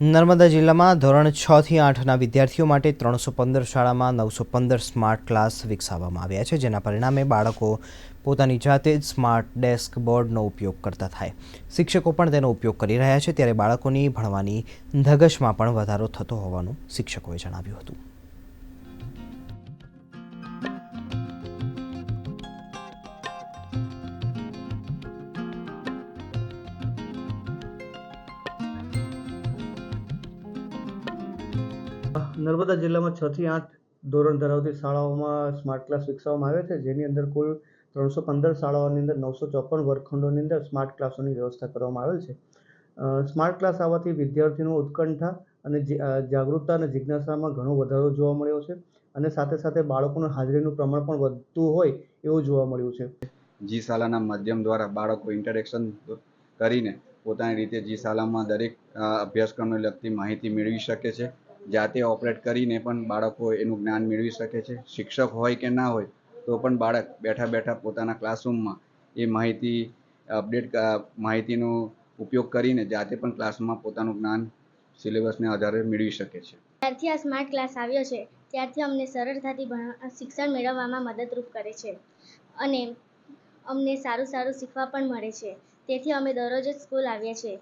નર્મદા જિલ્લામાં ધોરણ છ થી આઠના વિદ્યાર્થીઓ માટે ત્રણસો પંદર શાળામાં નવસો પંદર સ્માર્ટ ક્લાસ વિકસાવવામાં આવ્યા છે, જેના પરિણામે બાળકો પોતાની જાતે જ સ્માર્ટ ડેસ્ક બોર્ડનો ઉપયોગ કરતા થાય. શિક્ષકો પણ તેનો ઉપયોગ કરી રહ્યા છે, ત્યારે બાળકોની ભણવાની ધગશમાં પણ વધારો થતો હોવાનું શિક્ષકોએ જણાવ્યું હતું. નર્મદા જિલ્લામાં છ થી આઠ ધોરણ ધરાવતી શાળાઓમાં સ્માર્ટ ક્લાસ વિકસાવવામાં આવ્યા છે, જેની અંદર કુલ ત્રણસો પંદર શાળાઓની અંદર નવસો ચોપન વર્ગખંડોની અંદર સ્માર્ટ ક્લાસોની વ્યવસ્થા કરવામાં આવેલ છે. સ્માર્ટ ક્લાસ આવવાથી વિદ્યાર્થીનો ઉત્કંઠા અને જાગૃતતા અને જિજ્ઞાસામાં ઘણો વધારો જોવા મળ્યો છે અને સાથે સાથે બાળકોનું હાજરીનું પ્રમાણ પણ વધતું હોય એવું જોવા મળ્યું છે. જી શાલાના માધ્યમ દ્વારા બાળકો ઇન્ટરેક્શન કરીને પોતાની રીતે જી શાલામાં દરેક અભ્યાસક્રમને લગતી માહિતી મેળવી શકે છે. જાતે ઓપરેટ કરીને પણ બાળકો એનું જ્ઞાન મેળવી શકે છે. શિક્ષક હોય કે ના હોય, તો પણ બાળક બેઠા બેઠા પોતાના ક્લાસરૂમમાં એ માહિતી અપડેટ માહિતીનો ઉપયોગ કરીને જાતે પણ ક્લાસમાં પોતાનું જ્ઞાન સિલેબસને આધારે મેળવી શકે છે. ત્યારથી આ સ્માર્ટ ક્લાસ આવ્યો છે. ત્યારથી અમને સરળતાથી શિક્ષણ મેળવવામાં મદદરૂપ કરે છે. અને અમને સારું સારું શીખવા પણ મળે છે. તેથી અમે દરરોજ જ સ્કૂલ આવીએ છીએ